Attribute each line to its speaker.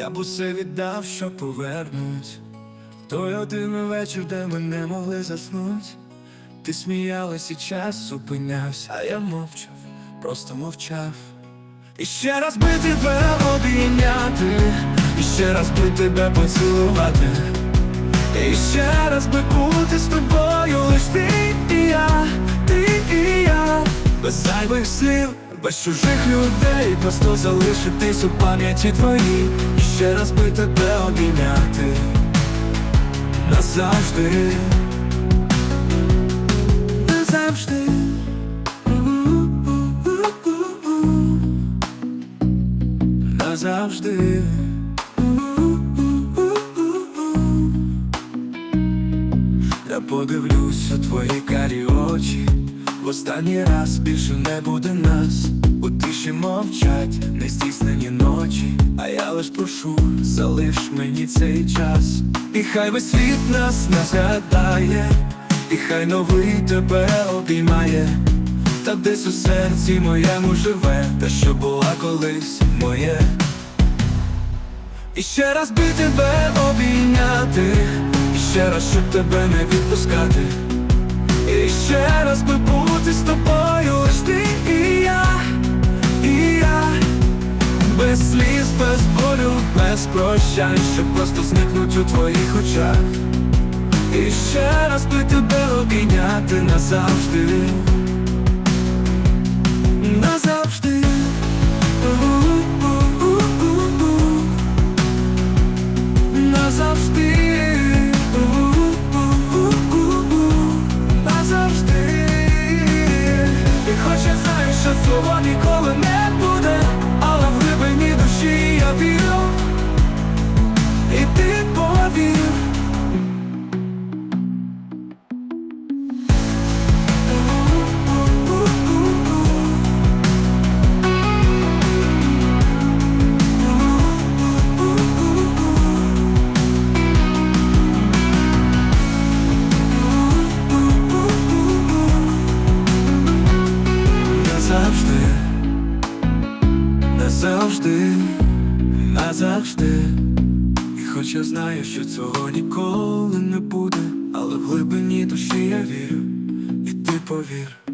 Speaker 1: Я б усе віддав, що повернуть. Той один вечір, де ми не могли заснуть. Ти сміялась і час зупинявся, а я мовчав, просто мовчав. І ще раз би тебе обійняти, і ще раз би тебе поцілувати, і ще раз би бути з тобою лиш ти і я, ти і я, без зайвих слів, без чужих людей, просто залишитись у пам'яті твоїй, ще раз би тебе обійняти назавжди. Назавжди. Назавжди. Я подивлюсь у твої карі очі. В останній раз більше не буде нас. У тиші мовчать нездійснені ночі. А я лиш прошу, залиш мені цей час. І хай весь світ нас не згадає, і хай новий тебе обіймає. Та десь у серці моєму живе, те, що була колись моє. І ще раз би тебе обійняти, і ще раз, щоб тебе не відпускати. І ще раз би бути з тобою лиш ти і я, і я без сліз, без болю, без прощань, Щоб просто зникнуть у твоїх очах. І ще раз би тебе обійняти. Назавжди. Що назавжди, назавжди. І хоч я знаю, що цього ніколи не буде, але в глибині душі я вірю, і ти повір.